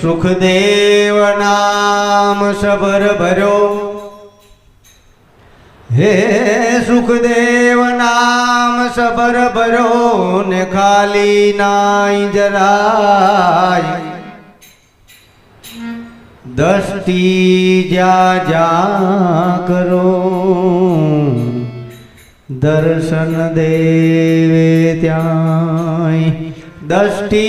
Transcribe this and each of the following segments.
સુખદેવ નામ સબર ભર્યો હે સુખદેવ નામ સબર ભર્યો ને ખાલી નાઈ જરાય. દષ્ટિ જા જા કરો, દર્શન દેવે ત્યાંય. દષ્ટિ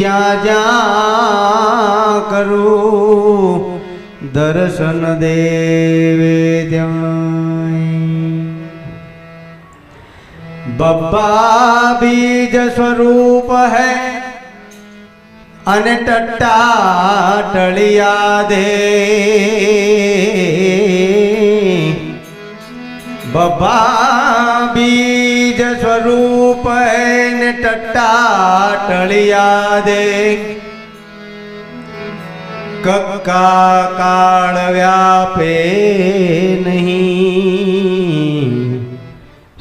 જ્યાં જ્યાં કરું, દર્શન દેવે બબ્બા બીજ સ્વરૂપ હૈ, અને ટટ્ટા ટળિયા દે. બબ્બા બીજ સ્વરૂપ ને ટટ્ટા ટળિયા દે. કક્કા કાળ વ્યાપે નહીં.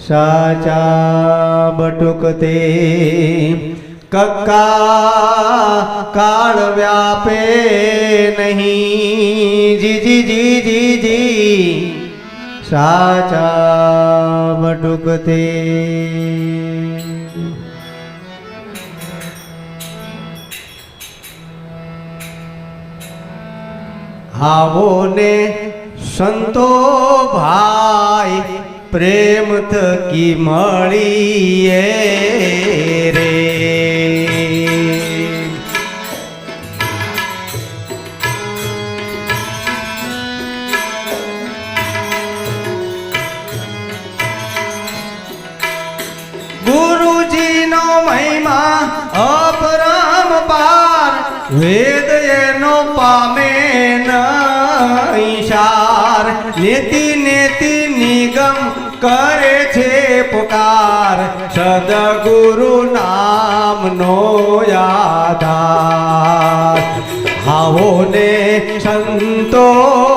સાચા બટુકતે કક્કા કાળ વ્યાપે નહીં. જી જી જી જી જી. સાચા મટુકથી આવો ને સંતો ભાઈ પ્રેમ થકી મળીએ રે. મહિમા અપરમ પાર, વેદ એનો પામે નૈશાર નેતિ નેતિ નિગમ કરે છે પુકાર, સદગુરુ નામનો આધાર. આવો ને સંતો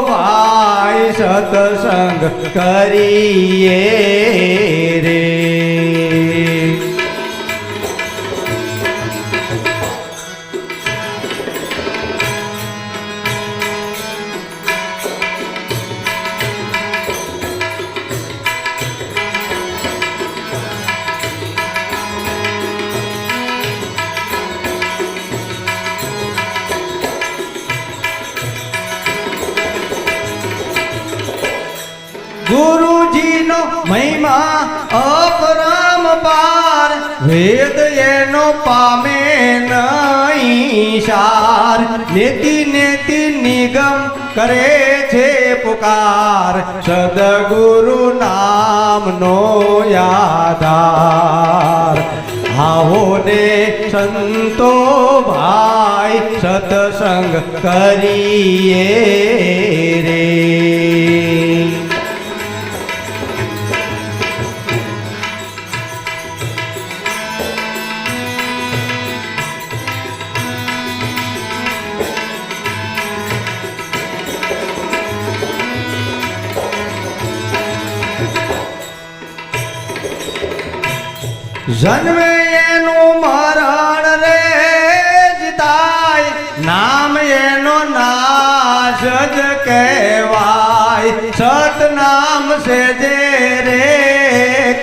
ભાઈ સતસંગ કરીએ. ગુરુજીનો મહિમા અપરમ પાર, વેદ એનો પામે નહીં સાર. નેતિ નેતિ નિગમ કરે છે પુકાર, સદગુરુ નામનો યાદાર આવો ને સંતો ભાઈ, સત્સંગ કરીએ રે. જન્મે એનું મરણ રે નામ એનો નાશ જ કહેવાય. સતનામ છે જે રે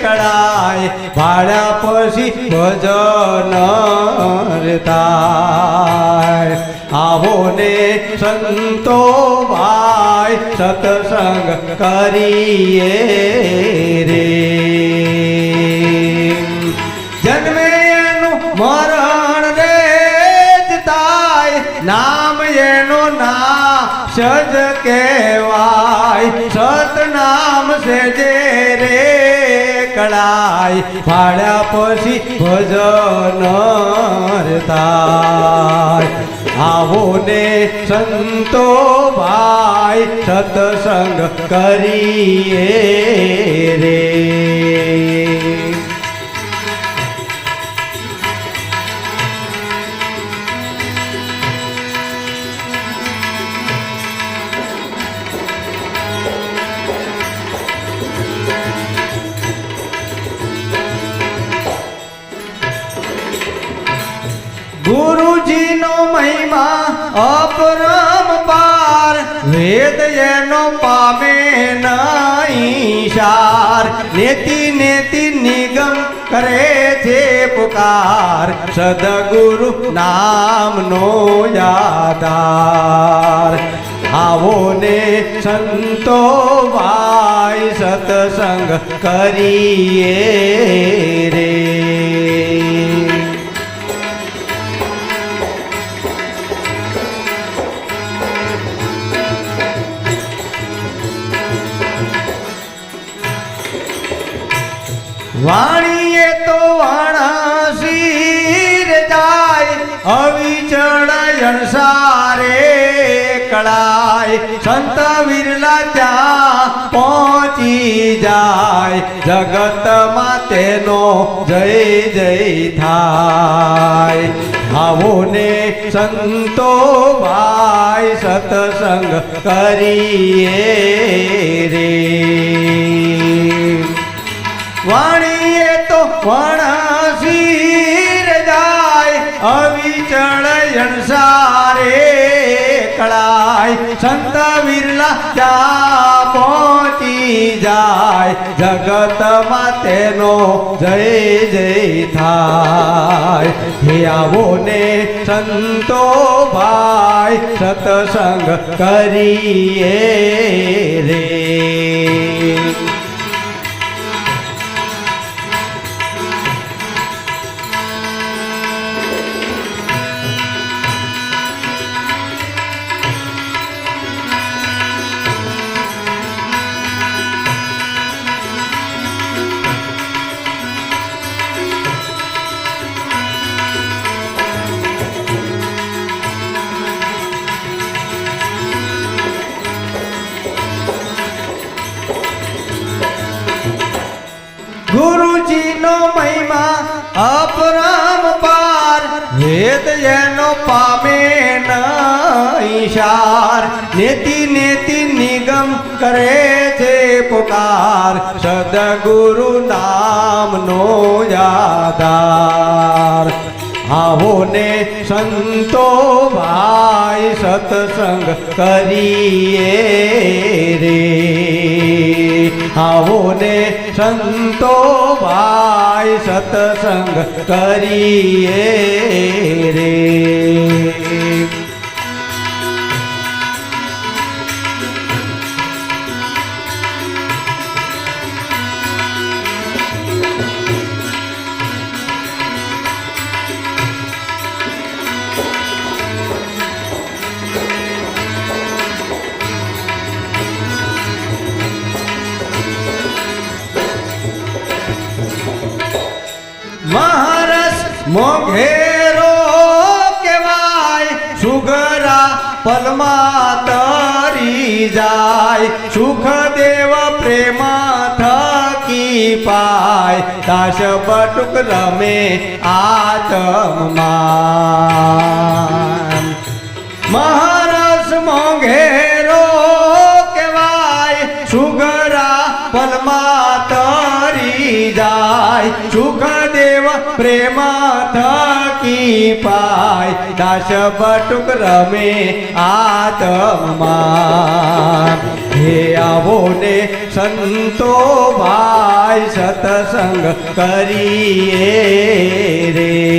કળાય ભાડ્યા પછી ભજન થાય આવો ને સંતો ભાઈ, સતસંગ કરીએ સતનામ જે રે કળાય ફાળ્યા પછી ભજન થાય આવો ને સંતો ભાઈ, સત્સંગ કરીએ રે. અપરમ પાર, વેદ એનો પામે નાઈશાર નેતિ નેતિ નિગમ કરે છે પુકાર. સદગુરુ નામનો યાદાર આવો ને સંતો ભાઈ સતસંગ કરીએ. અવિચળ અણસારે કળાય, સંત વિરલા ત્યાં પહોંચી જાય જગતમાં તેનો જય જય થાય. આવો ને સંતો ભાઈ સતસંગ કરીએ રે. વાણીએ તો જાય અવિચળ અણસારે કળાય, સંત વિરલા ત્યાં પહોંચી જાય જગતમાં તેનો જય જય થાય. હે આવો ને સંતો ભાઈ, સતસંગ કરીએ રે. એનો પામે સાર નેતિ નેતિ નિગમ કરે છે પુકાર. સદગુરુ નામનો યાદાર આવો ને સંતો ભાઈ સત્સંગ કરીએ રે. આવો ને સંતો ભાઈ સતસંગ કરીએ રે. મોઘેરો કેવાય સુગરા પલમા તરી જાય, સુખદેવ પ્રેમા થકી પાય દાસ બટુક રમે આત્મમાન. મહારસ મોઘેરો કેવાય સુગરા પલમાં તરી જાય સુખદેવ પ્રેમ થકી પાય દાસ બટુક રમે આત્મમાં હે આવો ને સંતો ભાઈ, સતસંગ કરીએ રે.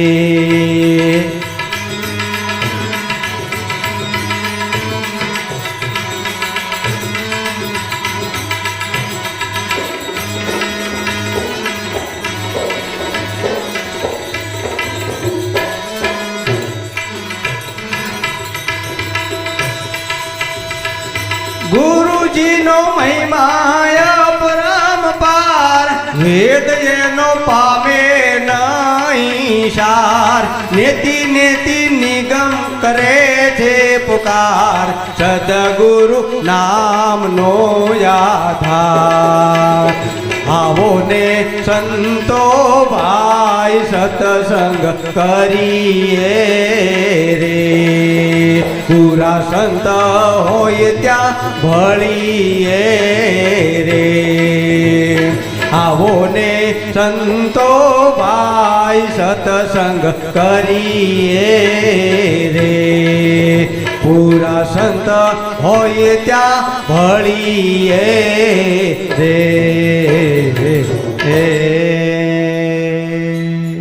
ગુરુજીનો મહિમા પરમ પાર, વેદ એનો પામે નહીં સાર. નેતિ નેતિ નિગમ કરે છે પુકાર, સદગુરુ નામનો યાધાર. આવો ને સંતો ભાઈ સતસંગ કરીએ રે. પૂરા સંત હોય ત્યાં ભળીએ રે. આવો ને સંતો ભાઈ સતસંગ કરીએ રે. પૂરા સંત હોય ત્યાં ભળીએ રે રે.